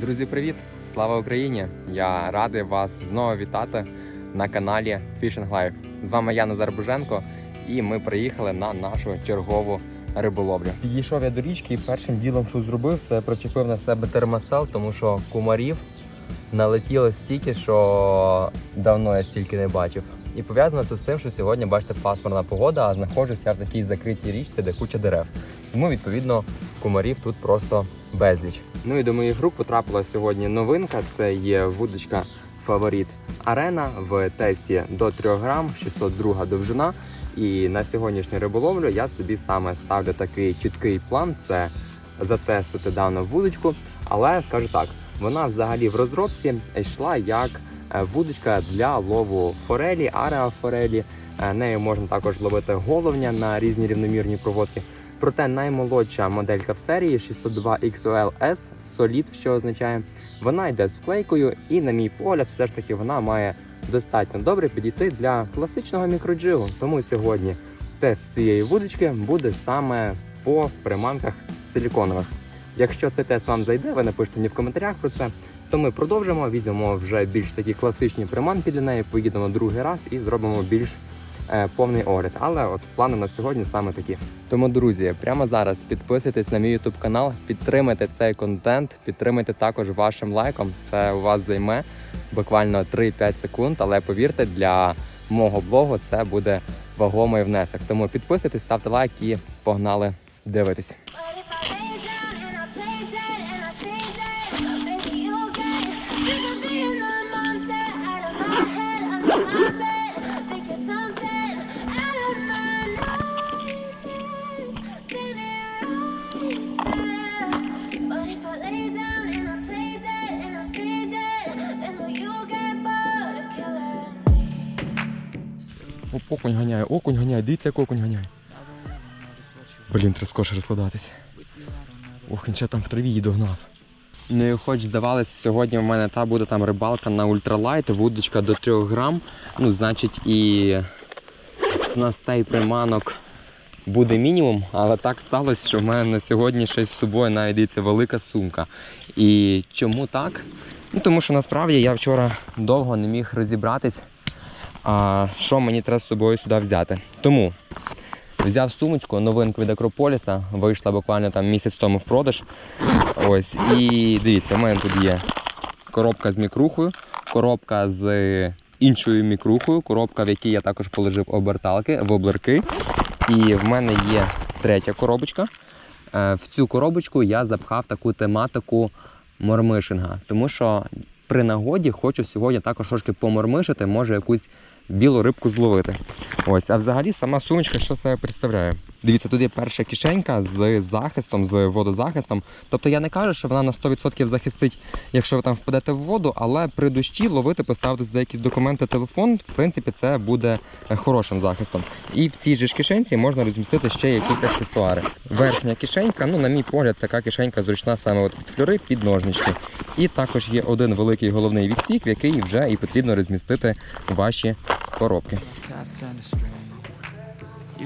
Друзі, привіт! Слава Україні! Я радий вас знову вітати на каналі Fishing Life. З вами я Назар Буженко, і ми приїхали на нашу чергову риболовлю. Підійшов я до річки і першим ділом, що зробив, це причепив на себе термосел, тому що кумарів налетіло стільки, що давно я стільки не бачив. І пов'язано це з тим, що сьогодні, бачите, пасмурна погода, а знаходжуся в такій закритій річці, де куча дерев. Тому, відповідно, кумарів тут просто безліч. Ну і до моїх рук потрапила сьогодні новинка. Це є вудочка Фаворіт Арена в тесті до 3 грам, 602 довжина. І на сьогоднішню риболовлю я собі саме ставлю такий чіткий план: це затестити дану вудочку. Але скажу так, вона взагалі в розробці йшла як е, вудочка для лову форелі, ареофорелі. Е, Нею можна також ловити головня на різні рівномірні проводки. Проте наймолодша моделька в серії 602 XOL S Solid, що означає, вона йде з вклейкою, і, на мій погляд, все ж таки вона має достатньо добре підійти для класичного мікроджигу. Тому сьогодні тест цієї вудочки буде саме по приманках силіконових. Якщо цей тест вам зайде, ви напишете мені в коментарях про це. То ми продовжимо, візьмемо вже більш такі класичні приманки для неї, поїдемо другий раз і зробимо більш повний огляд. Але от плани на сьогодні саме такі. Тому, друзі, прямо зараз підписуйтесь на мій YouTube канал, підтримайте цей контент, підтримайте також вашим лайком. Це у вас займе буквально 3-5 секунд. Але повірте, для мого блогу це буде вагомий внесок. Тому підписуйтесь, ставте лайк і погнали дивитись. Окунь ганяє, окунь ганяє, дивіться, як окунь ганяє. Блін, треба скорше розкладатись. Ох, він ще там в траві її догнав. Ну і хоч здавалось, сьогодні в мене та буде там рибалка на ультралайт, вудочка до 3 грам. Ну, значить, і снастей приманок буде мінімум, але так сталося, що в мене на сьогодні ще з собою дивіться велика сумка. І чому так? Ну, тому що насправді я вчора довго не міг розібратись, а, що мені треба з собою сюди взяти. Тому взяв сумочку, новинку від Акрополіса, вийшла буквально там місяць тому в продаж. Ось, і дивіться, у мене тут є коробка з мікрухою, коробка з іншою мікрухою, коробка, в якій я також положив оберталки, воблерки. І в мене є третя коробочка. Е, В цю коробочку я запхав таку тематику мормишинга, тому що при нагоді хочу сьогодні також трошки помормишити, може якусь білу рибку зловити. Ось, а взагалі сама сумочка, що себе представляє? Дивіться, тут є перша кишенька з захистом, з водозахистом. Тобто я не кажу, що вона на 100% захистить, якщо ви там впадете в воду, але при дощі ловити, поставити сюди якісь документи, телефон, в принципі, це буде е, хорошим захистом. І в цій же ж кишенці можна розмістити ще якісь аксесуари. Верхня кишенька, ну, на мій погляд, така кишенька зручна саме от під флюри, під ножнички. І також є один великий головний відсік, в який вже і потрібно розмістити ваші коробки.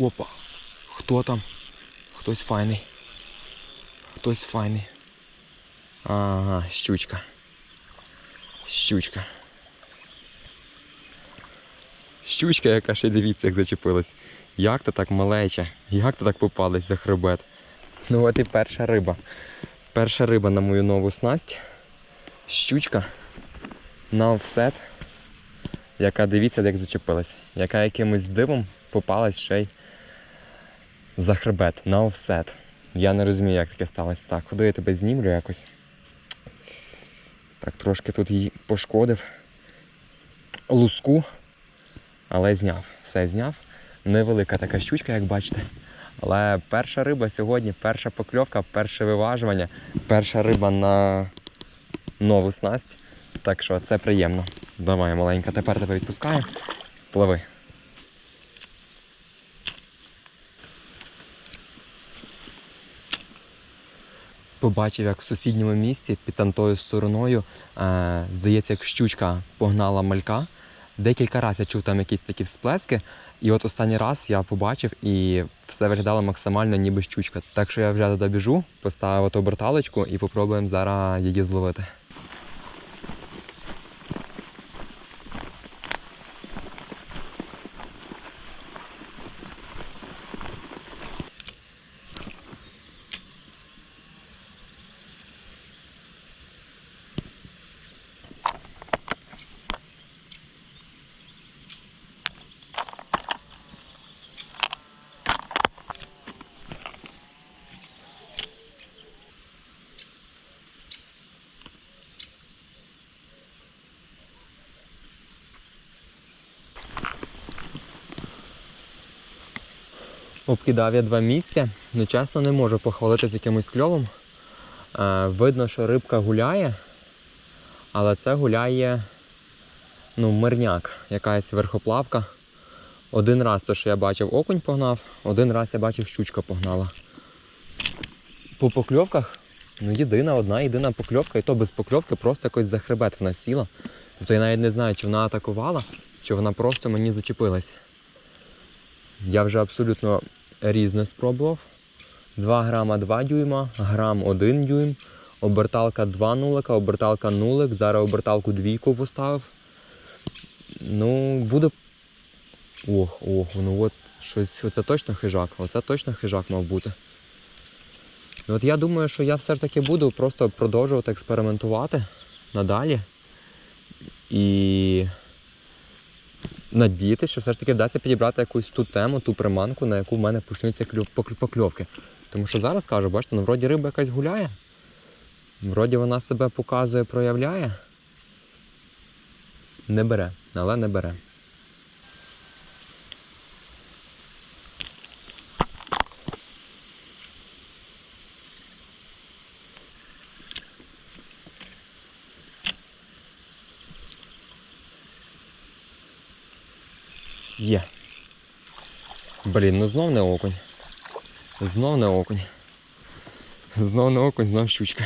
Опа. Хто там? Хтось файний. Хтось файний. Ага, щучка. Щучка. Щучка, яка ще дивіться, як зачепилась. Як то так малеча? Як то так попалась за хребет? Ну от і перша риба. Перша риба на мою нову снасть. Щучка. На офсет. яка дивіться, як зачепилась, яка якимось дивом попалась ще й за хребет на офсет. Я не розумію, як таке сталося. Так, ходи я тебе знімлю якось. Так, трошки тут її пошкодив луску, але зняв. Все зняв. Невелика така щучка, як бачите. Але перша риба сьогодні, перша покльовка, перше виважування, перша риба на нову снасть. Так що це приємно. Давай, маленька, тепер тебе відпускаю. Пливи. Побачив, як в сусідньому місці під тантою стороною, е, здається, як щучка погнала малька. Декілька разів я чув там якісь такі всплески. І от останній раз я побачив і все виглядало максимально ніби щучка. Так що я вже туди біжу, поставив оберталочку і попробуємо зараз її зловити. Обкидав я два місця. Ну, чесно, не можу похвалитися якимось кльовом. Е, видно, що рибка гуляє, але це гуляє ну, мирняк, якась верхоплавка. Один раз то, що я бачив, окунь погнав, один раз я бачив, щучка погнала. По покльовках, ну єдина, одна єдина покльовка, і то без покльовки просто якось за хребет вона сіла. Тобто я навіть не знаю, чи вона атакувала, чи вона просто мені зачепилась. Я вже абсолютно різне спробував. 2 грама 2 дюйма, грам 1 дюйм, оберталка 2 нулика, оберталка нулик, зараз оберталку двійку поставив. Ну, буде. Ох, ох, ну от щось. Оце точно хижак, оце точно хижак мав бути. От я думаю, що я все ж таки буду просто продовжувати експериментувати надалі. І надіятися, що все ж таки вдасться підібрати якусь ту тему, ту приманку, на яку в мене почнуться кльов- покль- покльовки. Тому що зараз кажу, бачите, ну вроді риба якась гуляє, вроді вона себе показує, проявляє. Не бере, але не бере. Є. Блін, ну знов не окунь. Знов не окунь. Знов не окунь, знов щучка.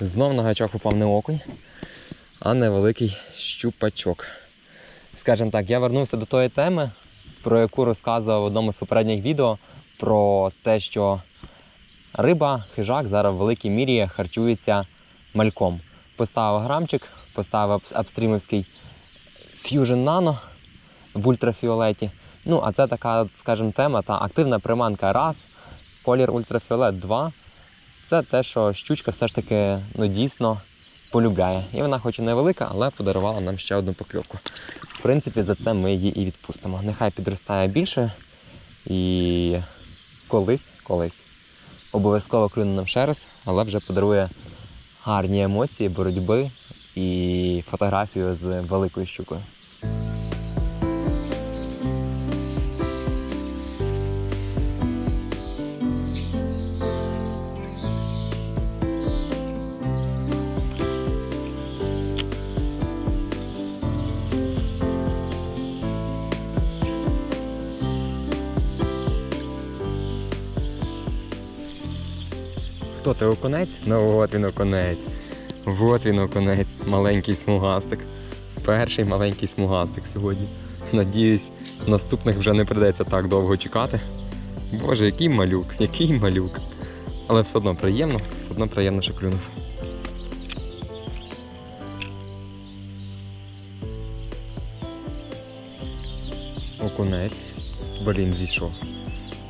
Знов на гачок попав не окунь, а невеликий щупачок. Скажімо так, я вернувся до тої теми, про яку розказував в одному з попередніх відео, про те, що риба, хижак зараз в великій мірі харчується мальком. Поставив грамчик, поставив апстрімовський Fusion Nano в ультрафіолеті. Ну, а це така, скажімо, тема, та активна приманка раз, колір ультрафіолет 2. Це те, що щучка все ж таки ну, дійсно полюбляє. І вона хоч і невелика, але подарувала нам ще одну покльовку. В принципі, за це ми її і відпустимо. Нехай підростає більше. І колись, колись. Обов'язково клюне нам ще раз, але вже подарує гарні емоції, боротьби і фотографію з великою щукою. Хто ти окунець? Ну от він окунець. От він окунець. Маленький смугастик. Перший маленький смугастик сьогодні. Надіюсь, наступних вже не придеться так довго чекати. Боже, який малюк, який малюк. Але все одно приємно, все одно приємно, що клюнув. Окунець. Блін, зійшов.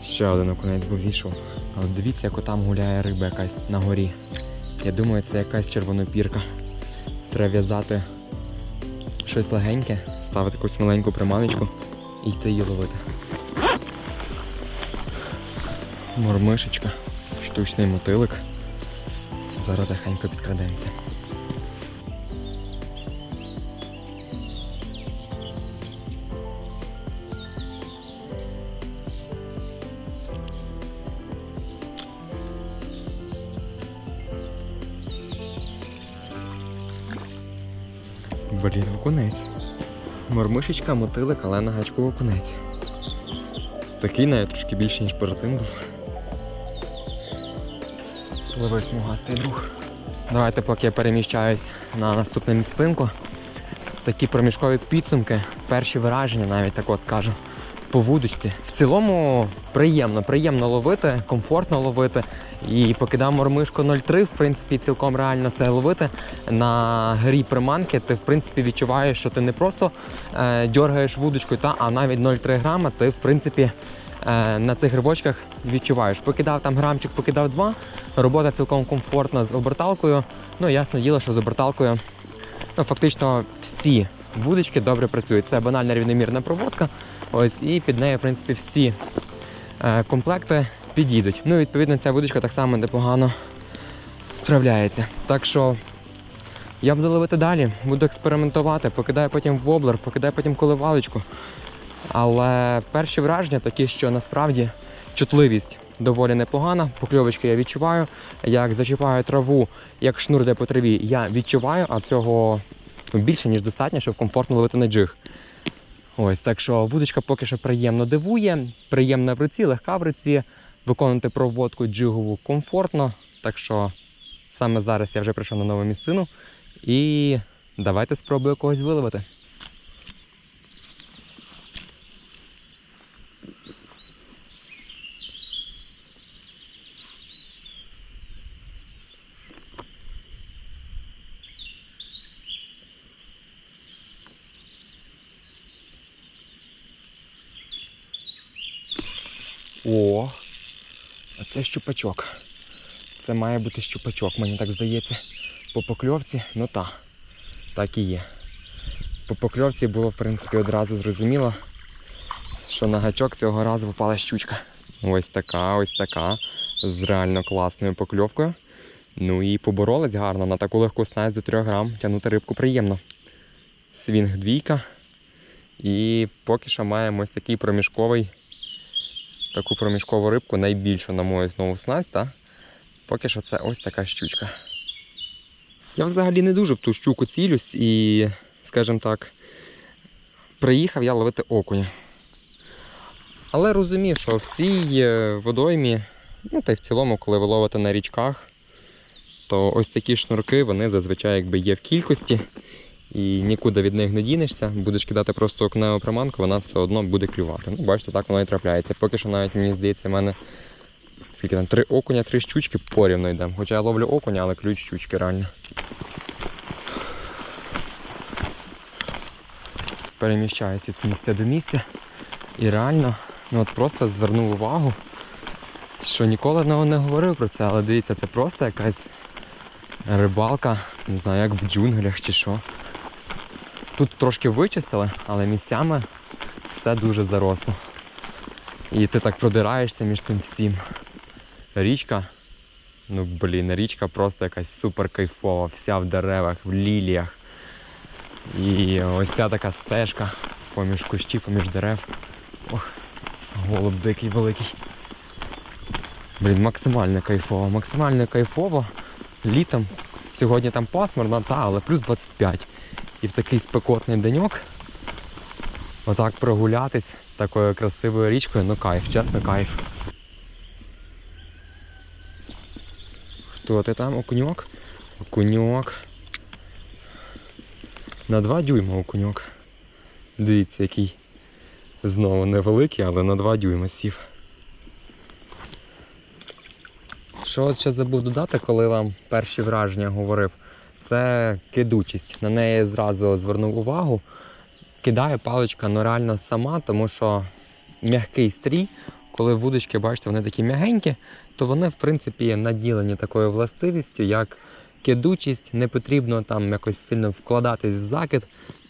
Ще один окунець був зійшов. Але дивіться, як там гуляє риба якась на горі. Я думаю, це якась червонопірка. Треба в'язати щось легеньке ставити якусь маленьку приманочку і йти її ловити. Мормишечка, штучний мотилик. Зараз тихенько підкрадемося. Окунець. Мормишечка, мотилик, але на гачку окунець. Такий навіть трошки більше, ніж перед тим був. Пливий смугастий друг. Давайте, поки я переміщаюсь на наступну місцинку. Такі проміжкові підсумки, перші враження, навіть так от скажу, по вудочці. В цілому приємно, приємно ловити, комфортно ловити. І покидав мормишку 0,3, в принципі, цілком реально це ловити. На грі приманки ти в принципі відчуваєш, що ти не просто е, дергаєш вудочкою, та, а навіть 0,3 грама, ти в принципі е, на цих грибочках відчуваєш. Покидав там грамчик, покидав 2. Робота цілком комфортна з оберталкою. Ну, ясно діло, що з оберталкою ну, фактично всі вудочки добре працюють. Це банальна рівномірна проводка. Ось, і під нею, в принципі, всі е, комплекти підійдуть. Ну, відповідно, ця вудочка так само непогано справляється. Так що я буду ловити далі, буду експериментувати, покидаю потім воблер, покидаю потім коливалочку. Але перші враження такі, що насправді чутливість доволі непогана. Покльовочки я відчуваю. Як зачіпаю траву, як шнур йде по траві, я відчуваю, а цього більше, ніж достатньо, щоб комфортно ловити на джиг. Ось так що вудочка поки що приємно дивує, приємна в руці, легка в руці. Виконувати проводку джигову комфортно. Так що саме зараз я вже прийшов на нову місцину. І давайте спробую когось виловити. О, а це щупачок. Це має бути щупачок, мені так здається. По покльовці, ну та, так і є. По покльовці було, в принципі, одразу зрозуміло, що на гачок цього разу попала щучка. Ось така, ось така. З реально класною покльовкою. Ну і поборолась гарно на таку легку снасть до 3 грам. Тягнути рибку приємно. Свінг двійка. І поки що маємо ось такий проміжковий таку проміжкову рибку, найбільшу на мою знову снасть, та? поки що це ось така щучка. Я взагалі не дуже в ту щуку цілюсь і, скажімо так, приїхав я ловити окуня. Але розумів, що в цій е, водоймі, ну та й в цілому, коли ви ловите на річках, то ось такі шнурки вони зазвичай якби є в кількості. І нікуди від них не дінешся, будеш кидати просто окуневу приманку, вона все одно буде клювати. Ну, бачите, так воно і трапляється. Поки що навіть мені здається, в мене скільки там, три окуня, три щучки порівно йдемо. Хоча я ловлю окуня, але ключ щучки реально. Переміщаюся від місця до місця. І реально, ну от просто звернув увагу, що ніколи ну, не говорив про це, але дивіться, це просто якась рибалка, не знаю, як в джунглях чи що. Тут трошки вичистили, але місцями все дуже заросло. І ти так продираєшся між тим всім. Річка, ну блін, річка просто якась супер кайфова, вся в деревах, в ліліях. І ось ця така стежка поміж кущів, поміж дерев. Ох, голуб дикий великий. Блін, максимально кайфово, максимально кайфово. Літом. Сьогодні там пасмурно, та, але плюс 25. І в такий спекотний деньок отак прогулятись такою красивою річкою, ну кайф, чесно кайф. Хто ти там? Окуньок? Окуньок. На 2 дюйма окуньок. Дивіться, який знову невеликий, але на 2 дюйма сів. Що от ще забув додати, коли вам перші враження говорив, це кидучість. На неї зразу звернув увагу. Кидає паличка ну реально сама, тому що м'який стрій, коли вудочки, бачите, вони такі м'ягенькі, то вони, в принципі, наділені такою властивістю, як кидучість, не потрібно там якось сильно вкладатись в закид.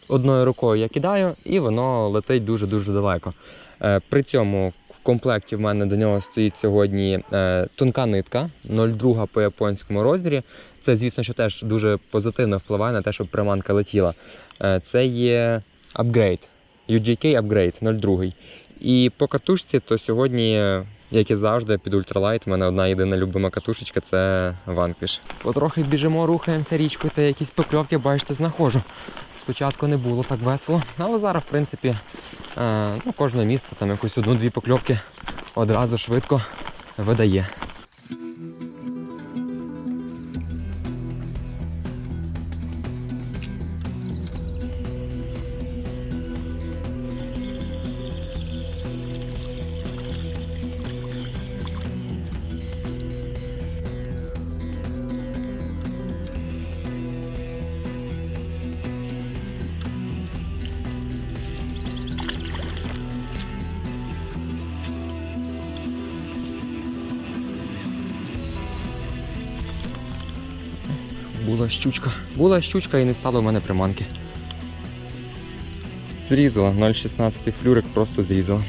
одною рукою я кидаю, і воно летить дуже-дуже далеко. Е, При цьому в комплекті в мене до нього стоїть сьогодні е, тонка нитка 0,2 по японському розмірі. Це, звісно, що теж дуже позитивно впливає на те, щоб приманка летіла. Е, Це є апгрейд. UGK Upgrade 0,2. І по катушці, то сьогодні, як і завжди, під ультралайт, в мене одна єдина любима катушечка це Vanquish. Потрохи біжимо, рухаємося річкою та якісь покльовки, бачите, знаходжу. Спочатку не було так весело, але зараз, в принципі, е, ну, кожне місце там якусь одну-дві покльовки одразу швидко видає. Щучка. Була щучка і не стало в мене приманки. Зрізала 0,16 флюрик, просто зрізала.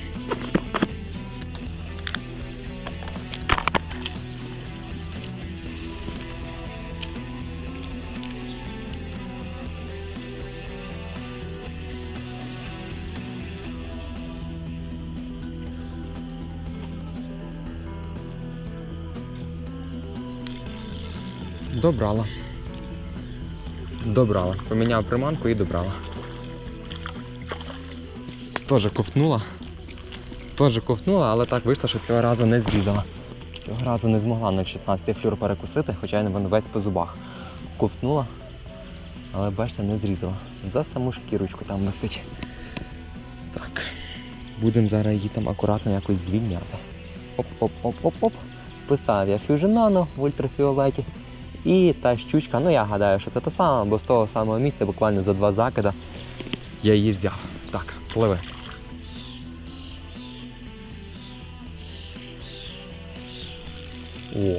Добрала. Добрала. Поміняв приманку і добрала. Теж ковтнула. Теж ковтнула, але так вийшло, що цього разу не зрізала. Цього разу не змогла на 16 флюр перекусити, хоча й він весь по зубах. Ковтнула, але бачите, не зрізала. За саму шкірочку там висить. Так. Будемо зараз її там акуратно якось звільняти. Оп-оп-оп-оп-оп. Поставив я Nano в ультрафіолеті. І та щучка, ну я гадаю, що це та сама, бо з того самого місця буквально за два закида я її взяв. Так, пливи.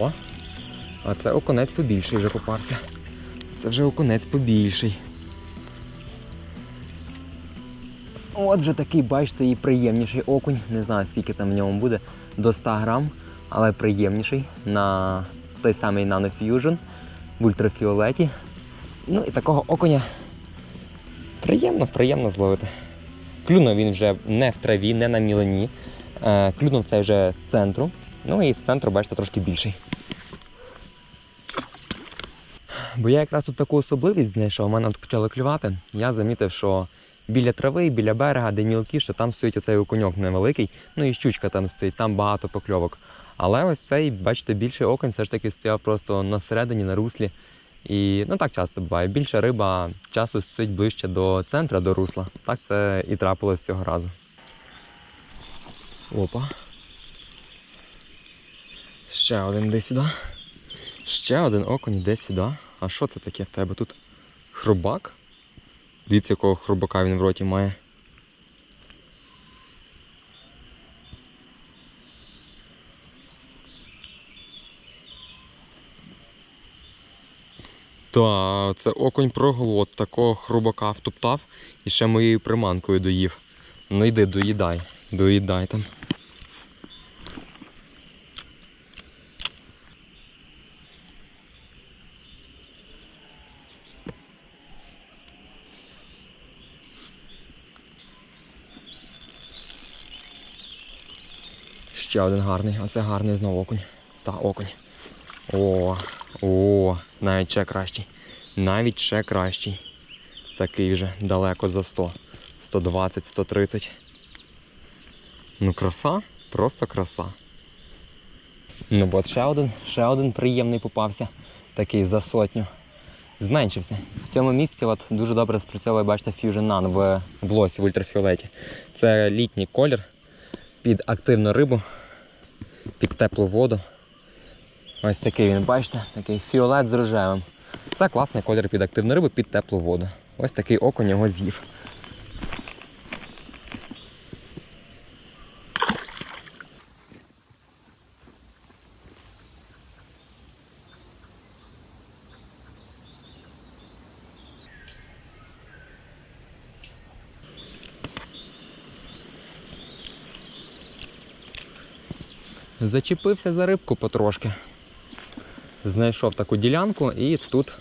О, а це окунець побільший вже попався. Це вже окунець побільший. От вже такий, бачите, і приємніший окунь. Не знаю, скільки там в ньому буде, до 100 грам, але приємніший на той самий Nano Fusion в ультрафіолеті. Ну і такого окуня приємно, приємно зловити. Клюнув він вже не в траві, не на мілені. Е, Клюнув це вже з центру. Ну і з центру, бачите, трошки більший. Бо я якраз тут таку особливість знайшов, у мене тут почали клювати. Я замітив, що біля трави, біля берега, де мілкіше, там стоїть оцей окуньок невеликий, ну і щучка там стоїть, там багато покльовок. Але ось цей, бачите, більший окунь все ж таки стояв просто на середині, на руслі. І ну так часто буває. Більша риба часу стоїть ближче до центра, до русла. Так це і трапилось цього разу. Опа. Ще один йде сюди. Ще один окунь йде сюди. А що це таке в тебе тут? Хробак? Дивіться, якого хробака він в роті має. Та, це окунь проглот, такого хробака втоптав і ще моєю приманкою доїв. Ну йди, доїдай, доїдай там. Ще один гарний, а це гарний знову окунь. Та окунь. О, о, навіть ще кращий. Навіть ще кращий. Такий вже далеко за 100. 120, 130. Ну, краса, просто краса. Ну от ще один, ще один приємний попався. Такий за сотню. Зменшився. В цьому місці от дуже добре спрацьовує, бачите, Fusion Nano в, в лосі в ультрафіолеті. Це літній колір під активну рибу, під теплу воду. Ось такий він, бачите, такий фіолет з рожевим. Це класний колір під активну рибу під теплу воду. Ось такий окунь його з'їв. Зачепився за рибку потрошки. Знайшов таку ділянку і тут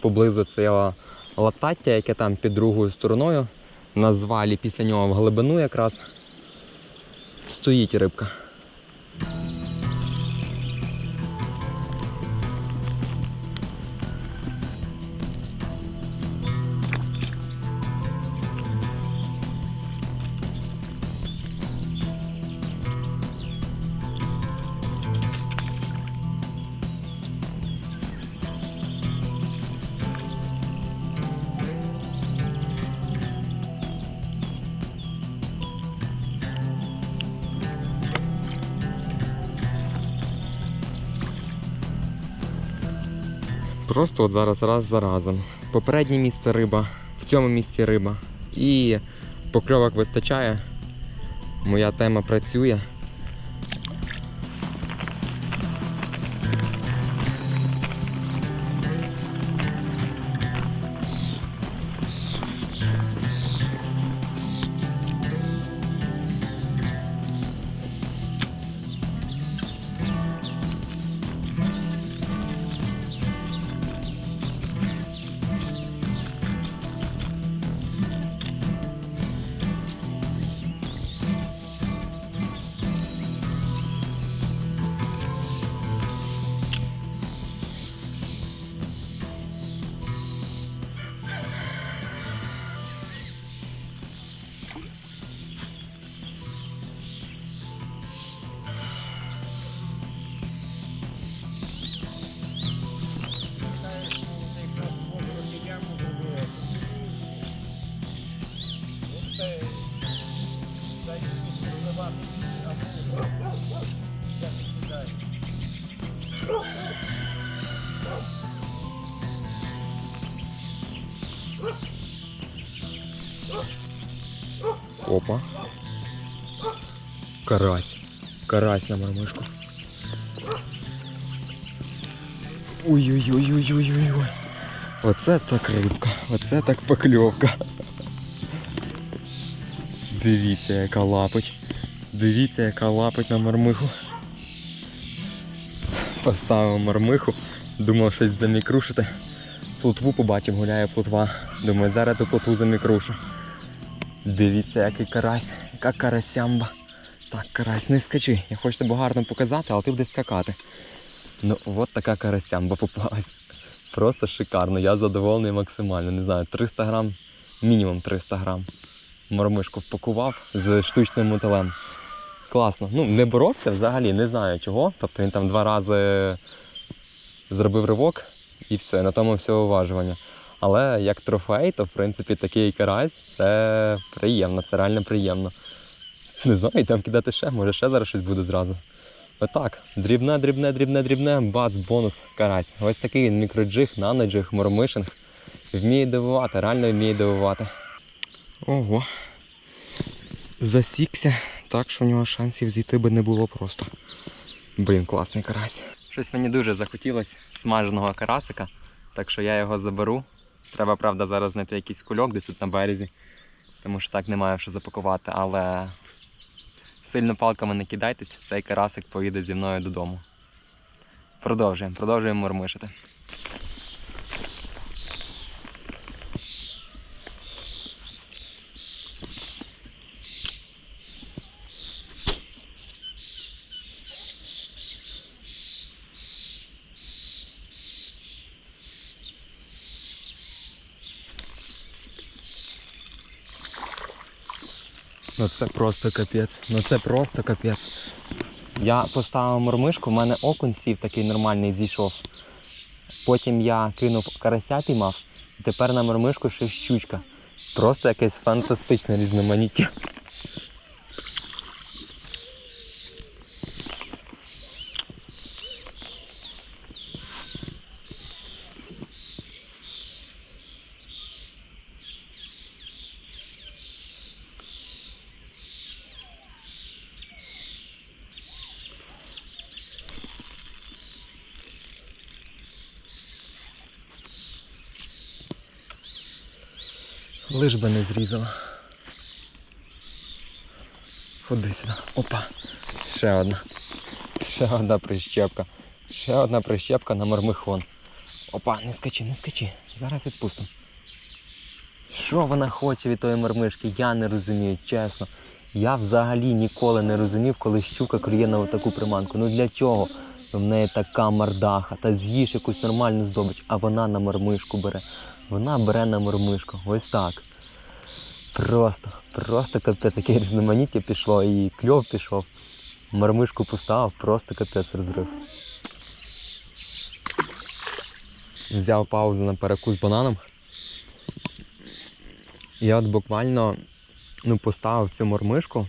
поблизу цього латаття, яке там під другою стороною, на звалі після нього в глибину якраз стоїть рибка. Просто от зараз раз за разом. Попереднє місце риба, в цьому місці риба. І покльовок вистачає. Моя тема працює. Карась. Карась на мормышку. Ой-ой-ой-ой-ой-ой. Оце так рибка, оце так покльовка. Дивіться, яка лапить. Дивіться, яка лапить на мормиху. Поставив мормиху, думав щось замікрушити. Плотву побачив, гуляє плотва. Думаю, зараз ту плотву замікрушу. Дивіться, який карась, яка карасямба. Так, карась, не скачи. Я хочу тебе гарно показати, але ти будеш скакати. Ну, от така карасямба попалась. Просто шикарно. Я задоволений максимально. Не знаю, 300 грам, мінімум 300 грам. Мормишку впакував з штучним мотилем. Класно. Ну, не боровся взагалі, не знаю чого. Тобто він там два рази зробив ривок і все, на тому все уважування. Але як трофей, то в принципі такий карась це приємно, це реально приємно. Не знаю, там кидати ще, може ще зараз щось буде зразу. Отак, дрібне, дрібне, дрібне, дрібне, бац, бонус, карась. Ось такий він мікроджиг, наноджиг, мормишинг. Вміє дивувати, реально вміє дивувати. Ого. Засікся, так що в нього шансів зійти би не було просто. Блін, класний карась. Щось мені дуже захотілося смаженого карасика, так що я його заберу. Треба, правда, зараз знайти якийсь кульок десь тут на березі, тому що так немає що запакувати, але сильно палками не кидайтесь, цей карасик поїде зі мною додому. Продовжуємо, продовжуємо мурмишити. Ну це просто капець. Ну це просто капець. Я поставив мормишку, в мене окунь сів такий нормальний зійшов. Потім я кинув карася піймав, тепер на мормишку ще щучка. Просто якесь фантастичне різноманіття. Лиш би не зрізала. Ходи сюди. Опа. Ще одна. Ще одна прищепка. Ще одна прищепка на мормихон. Опа, не скачи, не скачи. Зараз відпустимо. Що вона хоче від тої мормишки, я не розумію, чесно. Я взагалі ніколи не розумів, коли щука клює на таку приманку. Ну для чого? В неї така мордаха, та з'їж якусь нормальну здобич, а вона на мормишку бере. Вона бере на мормишку. Ось так. Просто, просто капець, яке різноманіття пішло, і кльов пішов. Мормишку поставив, просто капець розрив. Взяв паузу на перекус бананом. Я от буквально ну, поставив цю мормишку.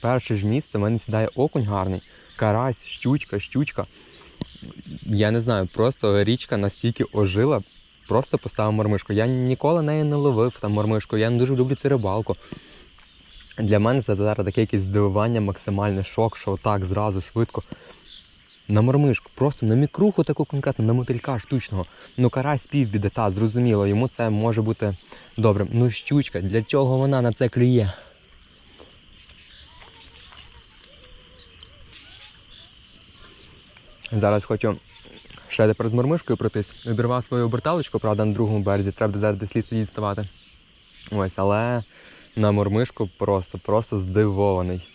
Перше ж місце в мене сідає окунь гарний, карась, щучка, щучка. Я не знаю, просто річка настільки ожила, просто поставив мормишку. Я ніколи неї не ловив там мормишку, я не дуже люблю цю рибалку. Для мене це зараз таке якесь здивування, максимальний шок, що так зразу швидко. На мормишку, просто на мікруху таку конкретно, на мотилька штучного. Ну карась півбіди, та зрозуміло, йому це може бути добрим. Ну щучка, для чого вона на це клює? Зараз хочу ще тепер з мормишкою пройтись. Обірвав свою оберталочку, правда, на другому березі, треба буде зараз десь ліс діставати. Ось, але на мормишку просто, просто здивований.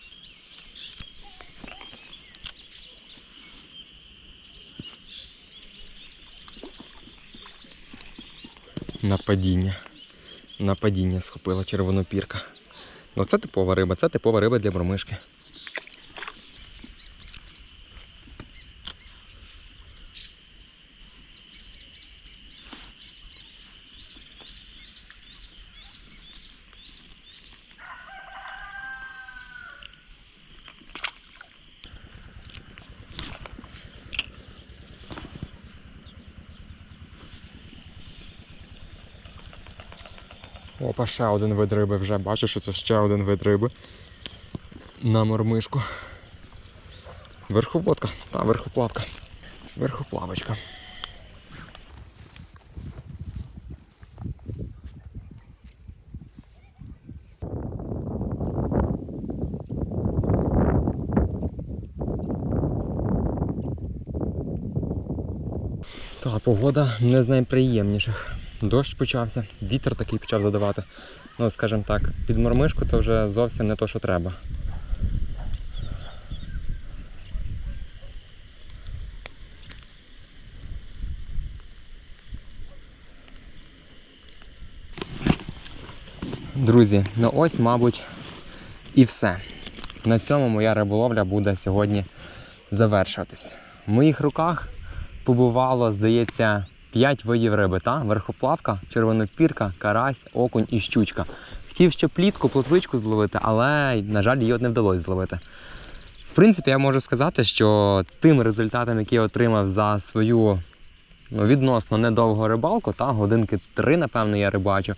Нападіння. Нападіння схопила червонопірка. Ну це типова риба, це типова риба для мормишки. Опа, ще один вид риби вже. Бачу, що це ще один вид риби. На мормишку. Верховодка, та верхоплавка. Верхоплавочка. Та погода не з найприємніших. Дощ почався, вітер такий почав задавати. Ну, скажімо так, під мормишку то вже зовсім не то, що треба. Друзі, ну ось, мабуть, і все. На цьому моя риболовля буде сьогодні завершуватись. В моїх руках побувало, здається, 5 видів риби, та? верхоплавка, червонопірка, карась, окунь і щучка. Хотів ще плітку, плотвичку зловити, але, на жаль, її от не вдалося зловити. В принципі, я можу сказати, що тим результатом, який я отримав за свою ну, відносно недовгу рибалку, та, годинки 3, напевно, я рибачу,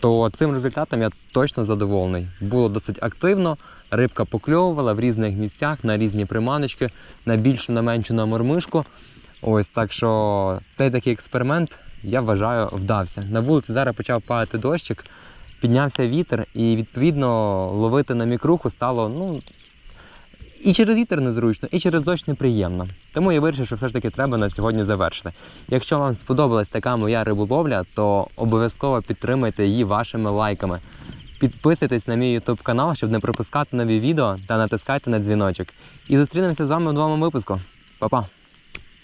то цим результатом я точно задоволений. Було досить активно, рибка покльовувала в різних місцях на різні приманочки, на більшу, на меншу, на мормишку. Ось так що цей такий експеримент, я вважаю, вдався. На вулиці зараз почав падати дощик, піднявся вітер, і відповідно ловити на мікруху стало ну, і через вітер незручно, і через дощ неприємно. Тому я вирішив, що все ж таки треба на сьогодні завершити. Якщо вам сподобалась така моя риболовля, то обов'язково підтримайте її вашими лайками. Підписуйтесь на мій YouTube канал, щоб не пропускати нові відео та натискайте на дзвіночок. І зустрінемося з вами в новому випуску. Па-па!